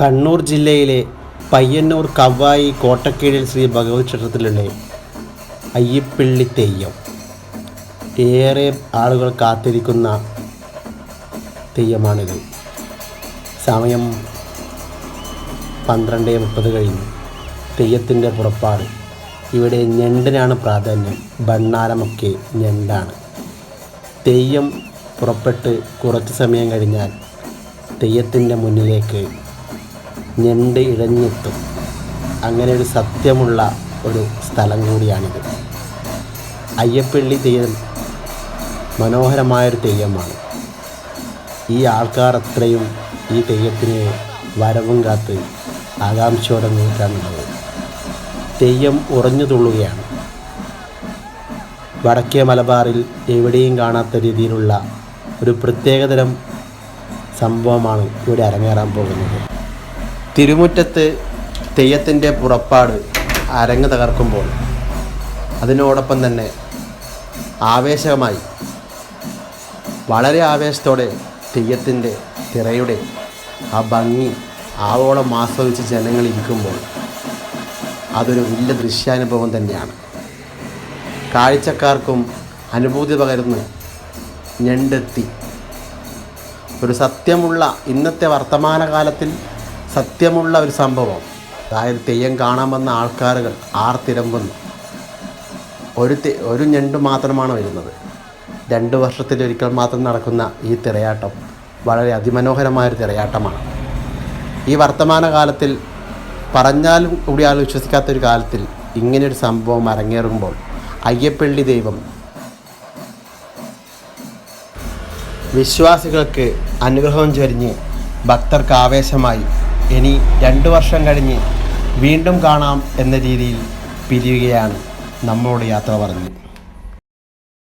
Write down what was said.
കണ്ണൂർ ജില്ലയിലെ പയ്യന്നൂർ കവ്വായി കോട്ടക്കീഴിൽ ശ്രീ ഭഗവത് ക്ഷേത്രത്തിലുള്ള അയ്യപ്പിള്ളി തെയ്യം. ഏറെ ആളുകൾ കാത്തിരിക്കുന്ന തെയ്യമാണിത്. സമയം പന്ത്രണ്ട് മുപ്പത് കഴിഞ്ഞു. തെയ്യത്തിന്റെ പുറപ്പാട്. ഇവിടെ ഞണ്ടിനാണ് പ്രാധാന്യം. ഭണ്ണാരമൊക്കെ ഞണ്ടാണ്. തെയ്യം പുറപ്പെട്ട് കുറച്ച് സമയം കഴിഞ്ഞാൽ തെയ്യത്തിന്റെ മുന്നിലേക്ക് ഞണ്ട് ഇഴഞ്ഞെത്തും അങ്ങനെ ഒരു സത്യമുള്ള ഒരു സ്ഥലം കൂടിയാണിത്. അയ്യപ്പള്ളി തെയ്യം മനോഹരമായൊരു തെയ്യമാണ്. ഈ ആൾക്കാർ അത്രയും ഈ തെയ്യത്തിന് വരവും കാത്ത് ആകാംക്ഷയോടെ നീക്കാനുള്ളത് തെയ്യം ഉറഞ്ഞു തുള്ളുകയാണ്. വടക്കേ മലബാറിൽ എവിടെയും കാണാത്ത രീതിയിലുള്ള ഒരു പ്രത്യേകതരം സംഭവമാണ് ഇവിടെ അരങ്ങേറാൻ പോകുന്നത്. തിരുമുറ്റത്ത് തെയ്യത്തിന്റെ പുറപ്പാട് അരങ്ങ് തകർക്കുമ്പോൾ അതിനോടൊപ്പം തന്നെ ആവേശമായി വളരെ ആവേശത്തോടെ തെയ്യത്തിന്റെ തിറയുടെ ആ ഭംഗി ആവോളം ആസ്വദിച്ച് ജനങ്ങൾ ഇരിക്കുമ്പോൾ അതൊരു വലിയ ദൃശ്യാനുഭവം തന്നെയാണ്. കാഴ്ചക്കാർക്കും അനുഭൂതി പകരുന്ന ഞണ്ടെത്തി. ഒരു സത്യമുള്ള ഇന്നത്തെ വർത്തമാനകാലത്തിൽ സത്യമുള്ള ഒരു സംഭവം. അതായത് തെയ്യം കാണാൻ വന്ന ആൾക്കാരുകൾ ആർത്തിരമ്പുന്നു ഒരു ഒരു ഞണ്ട് മാത്രമാണ് വരുന്നത്. രണ്ട് വർഷത്തിലൊരിക്കൽ മാത്രം നടക്കുന്ന ഈ തിരയാട്ടം വളരെ അതിമനോഹരമായൊരു തിരയാട്ടമാണ്. ഈ വർത്തമാനകാലത്തിൽ പറഞ്ഞാലും കൂടി ആൾ വിശ്വസിക്കാത്തൊരു കാലത്തിൽ ഇങ്ങനെയൊരു സംഭവം അരങ്ങേറുമ്പോൾ അയ്യപ്പള്ളി ദൈവം വിശ്വാസികൾക്ക് അനുഗ്രഹം ചൊരിഞ്ഞ് ഭക്തർക്ക് ആവേശമായി ഇനി രണ്ട് വർഷം കഴിഞ്ഞ് വീണ്ടും കാണാം എന്ന രീതിയിൽ പിരിയുകയാണ് നമ്മളോട് യാത്ര പറഞ്ഞു